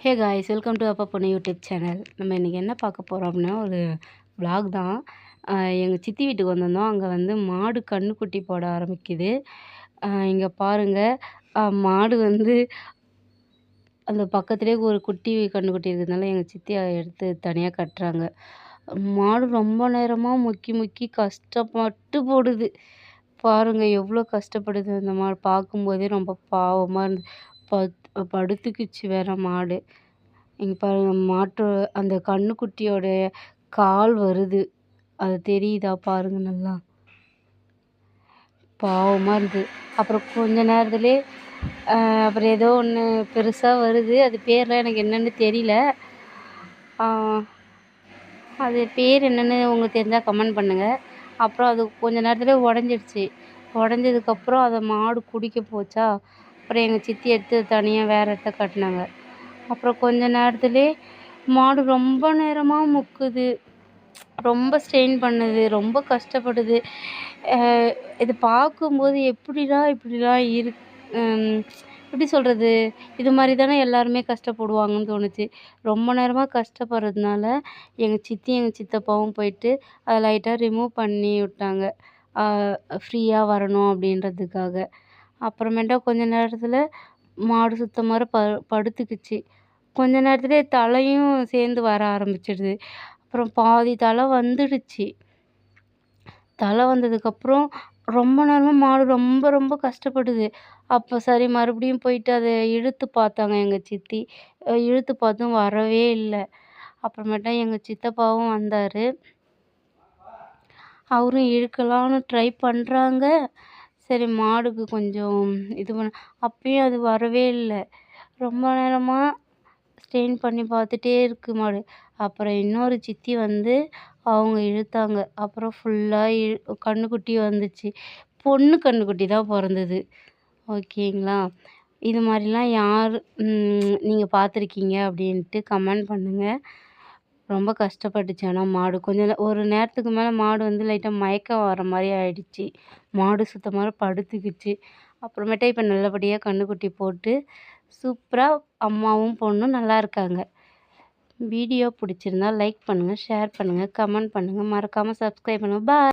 Hey guys welcome to அப்பா பொண்ணு YouTube channel நம்ம இன்றைக்கி என்ன பார்க்க போகிறோம் அப்படின்னா ஒரு ப்ளாக் தான். எங்கள் சித்தி வீட்டுக்கு வந்திருந்தோம். அங்கே வந்து மாடு கன்றுக்குட்டி போட ஆரம்பிக்குது. இங்கே பாருங்கள் மாடு வந்து அந்த பக்கத்துலேயே ஒரு குட்டி கன்றுக்குட்டி இருக்கிறதுனால எங்கள் சித்தி அதை எடுத்து தனியாக கட்டுறாங்க. மாடு ரொம்ப நேரமாக முக்கி முக்கி கஷ்டப்பட்டு போடுது. பாருங்கள் எவ்வளோ கஷ்டப்படுது அந்த மாடு. பார்க்கும்போதே ரொம்ப பாவமாக இருந்து படுத்துக்கிச்சு வேறு மாடு. இங்கே பாருங்க மாட்டு அந்த கன்றுக்குட்டியோட கால் வருது. அது தெரியுதா பாருங்க நல்லா. பாவமாக இருந்தது அப்புறம் கொஞ்ச நேரத்துலேயே அப்புறம் ஏதோ ஒன்று பெருசாக வருது. அது பேர்லாம் எனக்கு என்னென்னு தெரியல. அது பேர் என்னன்னு உங்களுக்கு தெரிஞ்சால் கமெண்ட் பண்ணுங்கள் அப்புறம் அது கொஞ்ச நேரத்துலேயே உடஞ்சிடுச்சு. உடஞ்சதுக்கப்புறம் அதை மாடு குடிக்க போச்சா? அப்புறம் எங்கள் சித்தி எடுத்து தனியாக வேறு இடத்த கட்டினாங்க. அப்புறம் கொஞ்ச நேரத்துலேயே மாடு ரொம்ப நேரமாக முக்குது. ரொம்ப ஸ்ட்ரெயின் பண்ணுது ரொம்ப கஷ்டப்படுது. இது பார்க்கும்போது எப்படிடா இப்படிலாம் இருக் எப்படி சொல்கிறது இது மாதிரி தானே எல்லாருமே கஷ்டப்படுவாங்கன்னு தோணுச்சு. ரொம்ப நேரமாக கஷ்டப்படுறதுனால எங்கள் சித்தி எங்கள் சித்தப்பாவும் போயிட்டு அதை லைட்டாக ரிமூவ் பண்ணி விட்டாங்க. ஃப்ரீயாக வரணும் அப்படின்றதுக்காக. அப்புறமேட்டா கொஞ்ச நேரத்தில் மாடு சுத்தமாக ப படுத்துக்கிச்சு. கொஞ்ச நேரத்துலேயே தலையும் சேர்ந்து வர ஆரம்பிச்சிடுது. அப்புறம் பாதி தலை வந்துடுச்சு. தலை வந்ததுக்கப்புறம் ரொம்ப நேரமாக மாடு ரொம்ப ரொம்ப கஷ்டப்படுது. அப்போ சரி மறுபடியும் போயிட்டு அதை இழுத்து பார்த்தாங்க எங்கள் சித்தி. இழுத்து பார்த்தும் வரவே இல்லை. அப்புறமேட்டா எங்கள் சித்தப்பாவும் வந்தார். அவரும் இழுக்கலான்னு ட்ரை பண்ணுறாங்க சரி மாடுக்கு கொஞ்சம் இது பண்ண. அப்பயும் அது வரவே இல்லை. ரொம்ப நேரமாக ஸ்ட்ரெயின் பண்ணி பார்த்துட்டே இருக்குது மாடு. அப்புறம் இன்னொரு சித்தி வந்து அவங்க இழுத்தாங்க. அப்புறம் ஃபுல்லாக இழு கன்றுக்குட்டி வந்துச்சு. பொண்ணு கன்றுக்குட்டி தான் பிறந்தது. ஓகேங்களா? இது மாதிரிலாம் யார் நீங்கள் பார்த்துருக்கீங்க அப்படின்ட்டு கமெண்ட் பண்ணுங்கள் ரொம்ப கஷ்டப்பட்டுச்சு. ஆனால் மாடு கொஞ்சம் ஒரு நேரத்துக்கு மேலே மாடு வந்து லைட்டாக மயக்கம் வர மாதிரி ஆயிடுச்சு. மாடு சுத்தமாக படுத்துக்கிச்சு. அப்புறமேட்டா இப்போ நல்லபடியாக கன்றுக்குட்டி போட்டு சூப்பராக அம்மாவும் பொண்ணும் நல்லா இருக்காங்க. வீடியோ பிடிச்சிருந்தா லைக் பண்ணுங்கள் ஷேர் பண்ணுங்கள் கமெண்ட் பண்ணுங்கள் மறக்காமல் சப்ஸ்கிரைப் பண்ணுங்கள் பாய்!